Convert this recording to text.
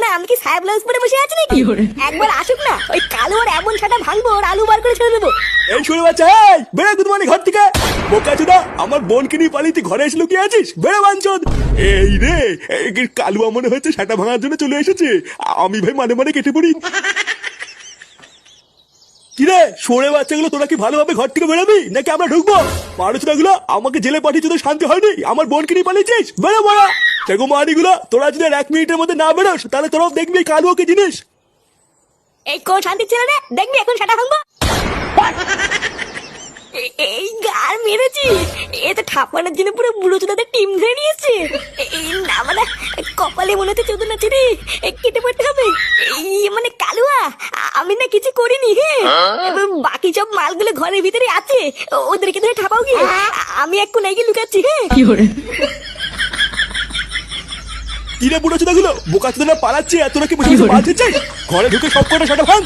না আমি কি সাহেব ব্লাউজ পরে বসে আছি নাকি? একবার আসুক না ওই কালো আর এমন ভাঙবো ওর আলু বার করে ছেড়ে দেবো। এই শুনে বাচ্চা এই বেড়ে গুদমানি ঘর থেকে। বোকা চোদা আমার বোনকে নিয়ে পালিয়ে ঘরে এসে লুকিয়ে আছিস? বেড়ে বাঞ্চদ। এই রে এই কালুয়া মনে হচ্ছে সেটা ভাঙার জন্য চলে এসেছে। আমি ভাই মানে মানে কেটে পড়ি। কিরে সরে বাচ্চাগুলো তোরা কি ভালোভাবে ঘর থেকে বেরোবি? নাকি আমরা ঢুকবো? মানুষগুলো আমাকে জেলে পাঠিয়ে তোদের শান্তি হয়নি। আমার বোনকে নিয়ে পালিয়েছিস? বেরো বড়া। সেগো মানিগুলো তোরা যদি আর এক মিনিটের মধ্যে না বেরোস তাহলে তোরাও দেখবি এই কালুয়াকে জিনিস। এই কোন শান্তি ছেলে রে? দেখবি এখন সেটা ভাঙবো? এই গার মেরেছি। এ তো ঠাপানোর জন্য পুরো বুড়ো চোদাদের টিম ধরে নিয়েছে। এই না মানে কপালে মনে হচ্ছে চোদন আছে রে এ, কেটে পড়তে হবে। এই মানে কালুয়া আমি না কিছু করিনি হ্যাঁ বাকি সব মালগুলো ঘরের ভিতরে আছে। ওদেরকে ধরে ঠাপাও গিয়ে। আমি এক কোনায় গিয়ে লুকাচ্ছি হ্যাঁ কিরে বুড়ো চোদাগুলো বোকা চোদারা পালাচ্ছে এত নাকি বাঁধতে চাই ঘরে ঢুকে সব কটা সেটা ভাঙ।